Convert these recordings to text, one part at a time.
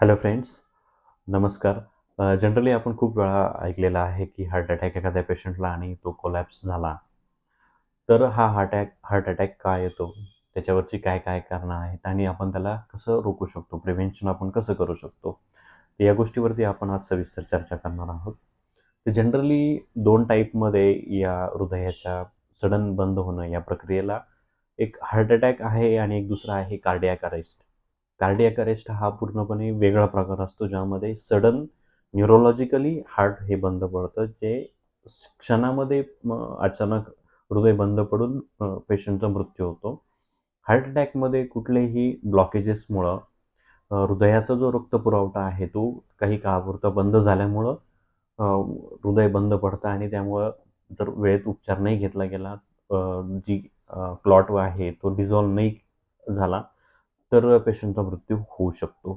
Hello friends नमस्कार. Generally आपण खूप वेळा ऐकलेलं आहे की हार्ट अटॅक एखाद्या पेशंटला आणि तो कोलॅप्स झाला. तर हा हार्ट अटॅक हार्ट अटॅक का येतो? त्याच्यावरची काय काय कारणं आहेत? आणि आपण त्याला कसं रोखू शकतो? प्रिव्हेन्शन आपण कसं करू शकतो? तर या गोष्टीवरती आपण आज सविस्तर चर्चा करणार आहोत. तर जनरली दोन टाईपमध्ये या हृदयाच्या सडन बंद होणं या प्रक्रियेला एक हार्ट अटॅक आहे आणि एक दुसरा आहे कार्डियाक अरेस्ट कार्डियाक अरेस्ट हा पूर्णपणे वेगळा प्रकार असतो ज्यामध्ये सडन न्यूरोलॉजिकली हार्ट हे बंद पडतं जे क्षणामध्ये अचानक हृदय बंद पडून पेशंटचा मृत्यू होतो. हार्ट अटॅकमध्ये कुठलेही ब्लॉकेजेसमुळं हृदयाचा जो रक्तपुरवठा आहे तो काही काळापुरता बंद झाल्यामुळं हृदय बंद पडतं आणि त्यामुळं जर वेळेत उपचार नाही घेतला गेला जी क्लॉट आहे तो डिझॉल्व नाही झाला तर पेशंटचा मृत्यू होऊ शकतो.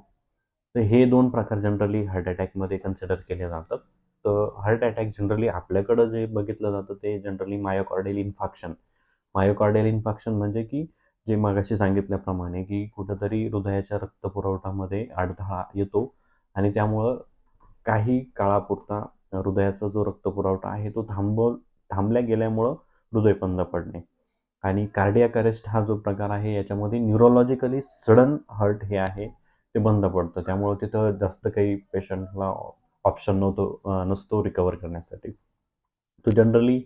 तर हे दोन प्रकार जनरली हार्ट अटॅकमध्ये कन्सिडर केले जातात. तर हार्ट अटॅक जनरली आपल्याकडं जे बघितलं जातं ते generally myocardial infarction myocardial infarction म्हणजे की जे मागाशी सांगितल्याप्रमाणे की कुठंतरी हृदयाच्या रक्तपुरवठामध्ये अडथळा येतो आणि त्यामुळं काही काळापुरता हृदयाचा जो रक्तपुरवठा आहे तो थांबव थांबल्या गेल्यामुळं हृदय बंद पडणे. आणि कार्डियाक अरेस्ट हा जो प्रकार आहे याच्यामध्ये न्यूरोलॉजिकली सडन हर्ट हे आहे ते बंद पडतं. त्यामुळं तिथं जास्त काही पेशंटला ऑप्शन नव्हतो नसतो रिकवर करण्यासाठी. तो जनरली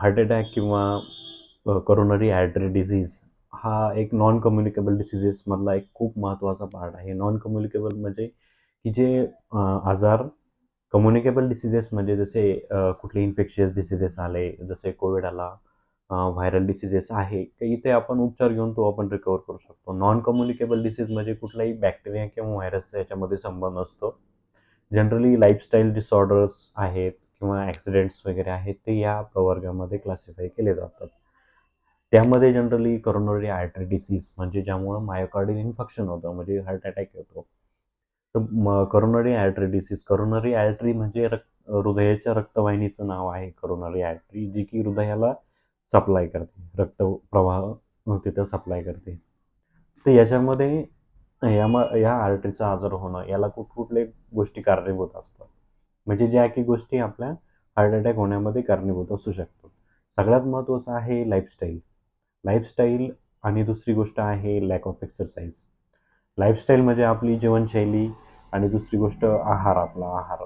हार्ट अटॅक किंवा करोनरी ॲड्री डिझीज हा एक नॉन कम्युनिकेबल डिसिजेसमधला एक खूप महत्त्वाचा पार्ट आहे. नॉन कम्युनिकेबल म्हणजे की जे आजार कम्युनिकेबल डिसिजेस म्हणजे जसे कुठले इन्फेक्शियस डिसिजेस आले जसे कोविड आला व्हायरल डिसिजेस आहे इथे आपण उपचार घेऊन तो आपण रिकवर करू शकतो. नॉन कम्युनिकेबल डिसीज म्हणजे कुठलाही बॅक्टेरिया किंवा व्हायरसचा याच्यामध्ये संबंध असतो. जनरली लाईफस्टाईल डिसऑर्डर्स आहेत किंवा ॲक्सिडेंट्स वगैरे आहेत ते या प्रवर्गामध्ये क्लासिफाय केले जातात. त्यामध्ये जनरली करोनरी आर्टरी डिसीज म्हणजे ज्यामुळं मायोकार्डियल इन्फेक्शन होतं म्हणजे हार्ट अटॅक येतो. तर coronary artery disease coronary artery म्हणजे रक्त हृदयाच्या रक्तवाहिनीचं नाव आहे करोनरी आर्टरी जी की हृदयाला सप्लाय करते. रक्त प्रवाह तिथं सप्लाय करते. तर याच्यामध्ये या म या आर्टरीचा आजार होणं याला कुठ कुठले गोष्टी कारणीभूत असतात. म्हणजे ज्या की गोष्टी आपल्या हार्ट अटॅक होण्यामध्ये कारणीभूत असू शकतात. सगळ्यात महत्त्वाचं आहे लाईफस्टाईल लाईफस्टाईल आणि दुसरी गोष्ट आहे लॅक ऑफ एक्सरसाइज लाईफस्टाईल म्हणजे आपली जीवनशैली आणि दुसरी गोष्ट आहार आपला आहार.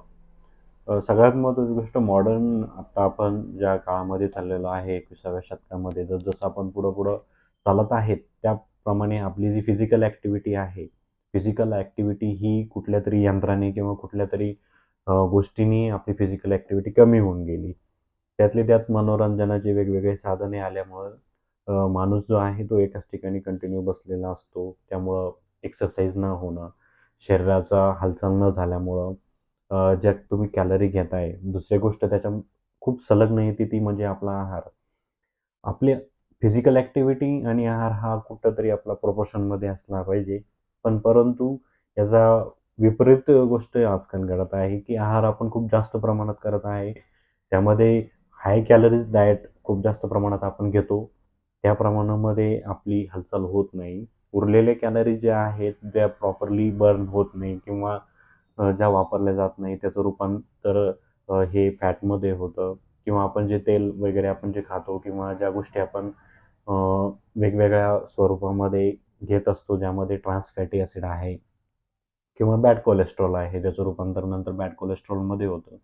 सगळ्यात महत्त्वाची गोष्ट मॉडर्न आता आपण ज्या काळामध्ये चाललेलो आहे एकविसाव्या शतकामध्ये जसं आपण पुढं पुढं चालत आहेत त्याप्रमाणे आपली जी फिजिकल ॲक्टिव्हिटी आहे फिजिकल ॲक्टिव्हिटी ही कुठल्या तरी यंत्राने किंवा कुठल्या तरी गोष्टींनी आपली फिजिकल ॲक्टिव्हिटी कमी होऊन गेली. त्यातले त्यात मनोरंजनाचे वेगवेगळे साधने आल्यामुळं माणूस जो आहे तो एकाच ठिकाणी कंटिन्यू बसलेला असतो. त्यामुळं एक्सरसाइज न होणं शरीराचा हालचाल न झाल्यामुळं ज्यात तुम्ही कॅलरी घेताय. दुसरी गोष्ट त्याच्या खूप सलग येते ती म्हणजे आपला आहार. आपले फिजिकल ॲक्टिव्हिटी आणि आहार हा कुठंतरी आपला प्रोपोर्शनमध्ये असला पाहिजे. पण परंतु याचा विपरीत गोष्ट आजकाल घडत आहे की आहार आपण खूप जास्त प्रमाणात करत आहे. त्यामध्ये हाय कॅलरीज डाएट खूप जास्त प्रमाणात आपण घेतो. त्या प्रमाणामध्ये आपली हालचाल होत नाही. उरलेले कॅलरीज ज्या आहेत त्या प्रॉपरली बर्न होत नाही किंवा ज्या वापरल्या जात नाही त्याचं रूपांतर हे फॅटमध्ये होतं. किंवा आपण जे तेल वगैरे आपण जे खातो किंवा ज्या गोष्टी आपण वेगवेगळ्या स्वरूपामध्ये घेत असतो ज्यामध्ये ट्रान्स फॅटी ॲसिड आहे किंवा बॅड कोलेस्ट्रॉल आहे ज्याचं रूपांतर नंतर बॅड कोलेस्ट्रॉलमध्ये होतं.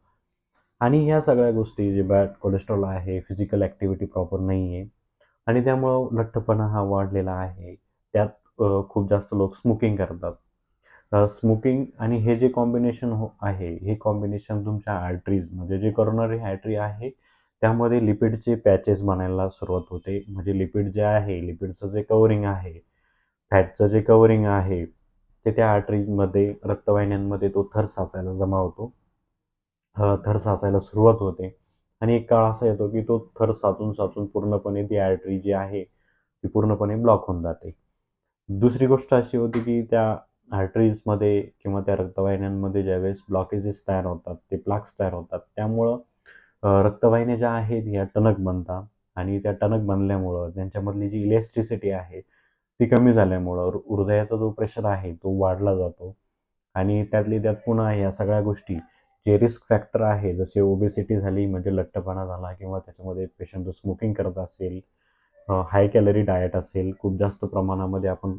आणि ह्या सगळ्या गोष्टी जे बॅड कोलेस्ट्रॉल आहे फिजिकल ॲक्टिव्हिटी प्रॉपर नाही आहे आणि त्यामुळं लठ्ठपणा हा वाढलेला आहे. त्यात खूप जास्त लोक स्मोकिंग करतात. स्मोकिंग आणि हे जे कॉम्बिनेशन हो आहे हे कॉम्बिनेशन तुमच्या आर्टरीज म्हणजे जे करोनरी आर्टरी आहे त्यामध्ये लिपिडचे पॅचेस बनायला सुरुवात होते. म्हणजे लिपिड जे आहे लिपिडचं जे कवरिंग आहे फॅटचं जे कवरिंग आहे ते त्या आर्टरीजमध्ये रक्तवाहिन्यांमध्ये तो थर साचायला जमा होतो. थर साचायला सुरुवात होते. आणि एक काळ असा येतो की तो थर साचून साचून पूर्णपणे ती आर्टरी जी आहे ती पूर्णपणे ब्लॉक होऊन जाते. दुसरी गोष्ट अशी होती की त्या आर्टरीजमध्ये किंवा त्या रक्तवाहिन्यांमध्ये ज्यावेळेस ब्लॉकेजेस तयार होतात ते प्लाक्स तयार होतात. त्यामुळं रक्तवाहिन्या ज्या आहेत ह्या टणक बनतात आणि त्या टणक बनल्यामुळं त्यांच्यामधली जी इलेक्ट्रिसिटी आहे ती कमी झाल्यामुळं हृदयाचा जो प्रेशर आहे तो वाढला जातो. आणि त्यातली त्यात पुन्हा ह्या सगळ्या गोष्टी जे रिस्क फॅक्टर आहे जसे ओबेसिटी झाली म्हणजे लठ्ठपणा झाला किंवा त्याच्यामध्ये पेशंट स्मोकिंग करत असेल हाय कॅलरी डाएट असेल खूप जास्त प्रमाणामध्ये आपण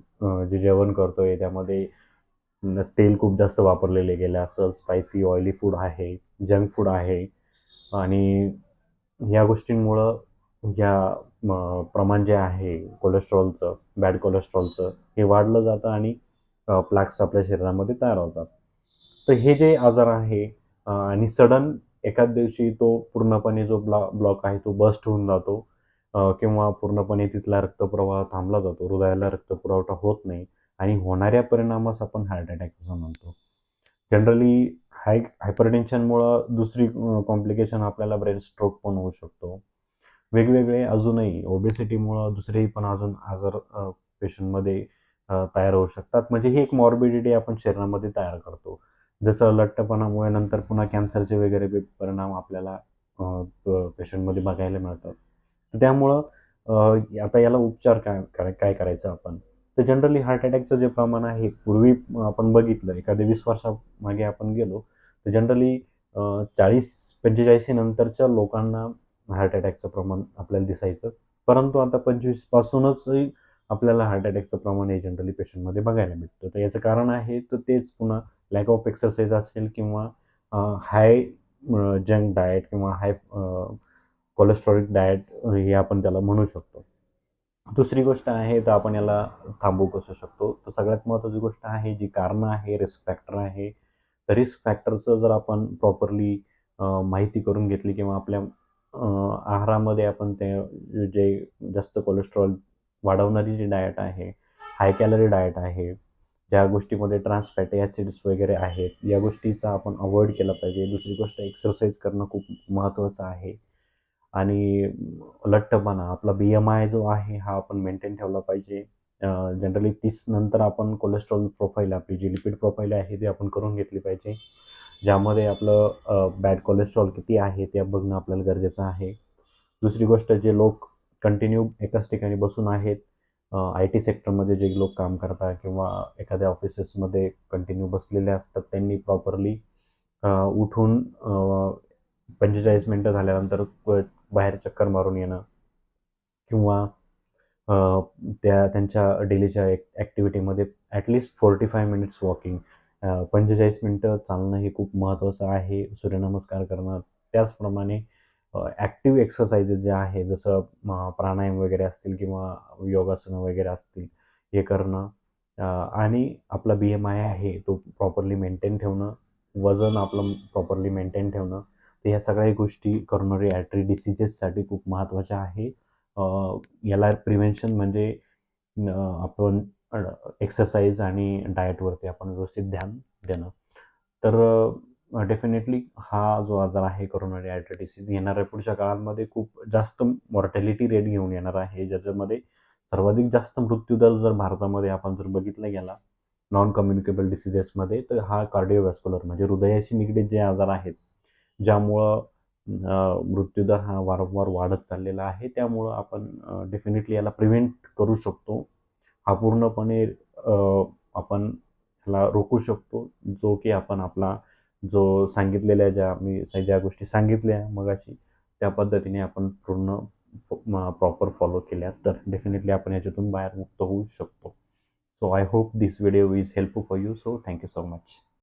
जे जेवण करतोय त्यामध्ये तेल खूप जास्त वापरलेले गेले असं स्पायसी ऑइली फूड आहे जंक फूड आहे. आणि ह्या गोष्टींमुळं या प्रमाण जे आहे कोलेस्ट्रॉलचं बॅड कोलेस्ट्रॉलचं हे वाढलं जातं आणि प्लॅक्स आपल्या शरीरामध्ये तयार होतात. तर हे जे आजार आहे आणि सडन एकाच दिवशी तो पूर्णपणे जो ब्लॉ ब्लॉक आहे तो बस्ट होऊन जातो किंवा पूर्णपणे तिथला रक्तप्रवाह थांबला जातो हृदयाला रक्तपुरवठा होत नाही आणि होणाऱ्या परिणामास आपण हार्ट अटॅक असं म्हणतो. जनरली हाय हायपरटेन्शनमुळं दुसरी कॉम्प्लिकेशन आपल्याला ब्रेन स्ट्रोक पण होऊ शकतो. वेगवेगळे अजूनही ओबेसिटीमुळं दुसरेही पण अजून आजार पेशंटमध्ये तयार होऊ शकतात. म्हणजे ही एक मॉर्बिडिटी आपण शरीरामध्ये तयार करतो. जसं लठ्ठपणामुळे नंतर पुन्हा कॅन्सरचे वगैरे परिणाम आपल्याला पेशंटमध्ये बघायला मिळतात. त्यामुळं आता याला उपचार काय काय करायचं आपण? तर जनरली हार्ट अटॅकचं जे प्रमाण आहे पूर्वी आपण बघितलं एखाद्या वीस वर्षामागे आपण गेलो तर जनरली चाळीस पंचेचाळीसी नंतरच्या लोकांना हार्ट अटॅकचं प्रमाण आपल्याला दिसायचं. परंतु आता पंचवीसपासूनचही आपल्याला हार्ट अटॅकचं प्रमाण हे जनरली पेशंटमध्ये बघायला भेटतं. तर याचं कारण आहे तर तेच पुन्हा लॅक ऑफ एक्सरसाइज असेल किंवा हाय जंक डाएट किंवा हाय कोलेस्ट्रॉलिक डाएट हे आपण त्याला म्हणू शकतो. दुसरी गोष्ट आहे तर आपण याला थांबवू कसू शकतो? तर सगळ्यात महत्त्वाची गोष्ट आहे जी कारणं आहे रिस्क फॅक्टर आहे. तर रिस्क फॅक्टरचं जर आपण प्रॉपरली माहिती करून घेतली किंवा आपल्या आहारामध्ये आपण ते जे जास्त कोलेस्ट्रॉल वाढवणारी जी डायट आहे हाय कॅलरी डायट आहे ज्या गोष्टीमध्ये ट्रान्स फॅटी ॲसिड्स वगैरे आहेत या गोष्टीचा आपण अवॉइड केला पाहिजे. दुसरी गोष्ट एक्सरसाइज करणं खूप महत्त्वाचं आहे. आणि लठ्ठपणा आपला बी एम आय जो आहे हा आपण मेंटेन ठेवला पाहिजे. जनरली तीस नंतर आपण कोलेस्ट्रॉल प्रोफाईल आपली जी लिपिड प्रोफाईल आहे ती आपण करून घेतली पाहिजे. ज्यामध्ये आपलं बॅड कोलेस्ट्रॉल किती आहे ते बघणं आपल्याला गरजेचं आहे. दुसरी गोष्ट जे लोक कंटिन्यू एकाच ठिकाणी बसून आहेत आय टी सेक्टरमध्ये जे लोक काम करतात किंवा एखाद्या ऑफिसेसमध्ये कंटिन्यू बसलेले असतात त्यांनी प्रॉपरली उठून पंचेचाळीस मिनटं झाल्यानंतर बाहेर चक्कर मारून येणं किंवा त्या त्यांच्या डेलीच्या ॲक्टिव्हिटीमध्ये at least forty five minutes walking पंचेचाळीस मिनटं चालणं हे खूप महत्त्वाचं आहे. सूर्यनमस्कार करणं त्याचप्रमाणे ॲक्टिव्ह एक्सरसाइजेस जे आहे जसं प्राणायाम वगैरे असतील किंवा योगासनं वगैरे असतील हे करणं आणि आपला बी एम आय आहे तो प्रॉपरली मेंटेन ठेवणं वजन आपलं प्रॉपरली मेंटेन ठेवणं तर ह्या सगळ्या गोष्टी करोनरी ॲट्री डिसिजेससाठी खूप महत्त्वाच्या आहे. याला प्रिव्हेन्शन म्हणजे आपण एक्सरसाइज आणि डाएटवरती आपण व्यवस्थित ध्यान देणं. तर डेफिनेटली हा जो आजार आहे कोरोनरी ॲट्री डिसीज येणाऱ्या पुढच्या काळामध्ये खूप जास्त मॉर्टॅलिटी रेट घेऊन येणार आहे. ज्याच्यामध्ये सर्वाधिक जास्त मृत्यूदर जर भारतामध्ये आपण जर बघितला गेला नॉन कम्युनिकेबल डिसिजेसमध्ये तर हा कार्डिओवॅस्क्युलर म्हणजे हृदयाशी निगडीत जे आजार आहेत ज्यामुळं मृत्यूदर हा वारंवार वाढत चाललेला आहे. त्यामुळं आपण डेफिनेटली याला प्रिव्हेंट करू शकतो. हा पूर्णपणे आपण ह्याला रोखू शकतो. जो की आपण आपला जो सांगितलेल्या ज्या मी ज्या गोष्टी सांगितल्या मगाशी त्या पद्धतीने आपण पूर्ण प्रॉपर फॉलो केल्या तर डेफिनेटली आपण याच्यातून बाहेर मुक्त होऊ शकतो. So I hope this video is helpful for you so thank you so much